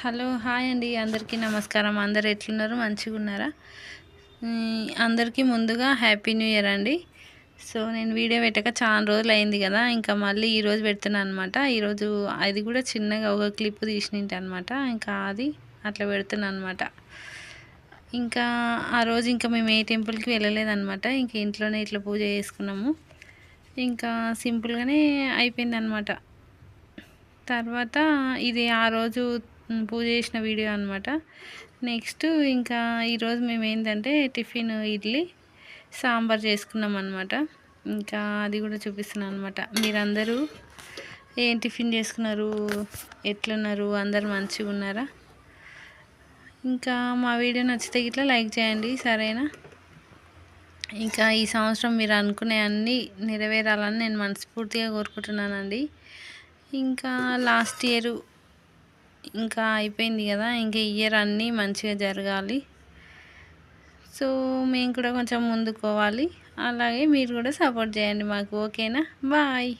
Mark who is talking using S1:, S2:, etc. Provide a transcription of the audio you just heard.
S1: Hello hi అండి. అందరికీ నమస్కారం. అందరు ఎట్లున్నారు? మంచిగా ఉన్నారా అందరికీ ముందుగా హ్యాపీ న్యూ ఇయర్ అండి. సో నేను వీడియో పెట్టక చాలా రోజులు అయింది కదా. ఇంకా మళ్ళీ ఈరోజు పెడుతున్నాను అనమాట ఈరోజు అది కూడా చిన్నగా ఒక క్లిప్ తీసినింటి అనమాట ఇంకా అది అట్లా పెడుతున్నాను అనమాట ఇంకా ఆ రోజు ఇంకా మేము ఏ టెంపుల్కి వెళ్ళలేదన్నమాట. ఇంకా ఇంట్లోనే ఇట్లా పూజ చేసుకున్నాము. ఇంకా సింపుల్గానే అయిపోయింది అనమాట తర్వాత ఇది ఆ రోజు పూజ చేసిన వీడియో అనమాట నెక్స్ట్ ఇంకా ఈరోజు మేము ఏంటంటే టిఫిన్ ఇడ్లీ సాంబార్ చేసుకున్నాం అనమాట ఇంకా అది కూడా చూపిస్తున్నాను అనమాట మీరందరూ ఏం టిఫిన్ చేసుకున్నారు? ఎట్లున్నారు? అందరు మంచిగా ఉన్నారా? ఇంకా మా వీడియో నచ్చితే ఇట్లా లైక్ చేయండి సరేనా? ఇంకా ఈ సంవత్సరం మీరు అనుకునే అన్నీ నెరవేరాలని నేను మనస్ఫూర్తిగా కోరుకుంటున్నానండి. ఇంకా లాస్ట్ ఇయర్ ఇంకా అయిపోయింది కదా ఇంకా ఇయర్ అన్నీ మంచిగా జరగాలి. సో మేము కూడా కొంచెం ముందుకోవాలి. అలాగే మీరు కూడా సపోర్ట్ చేయండి మాకు ఓకేనా? బాయ్.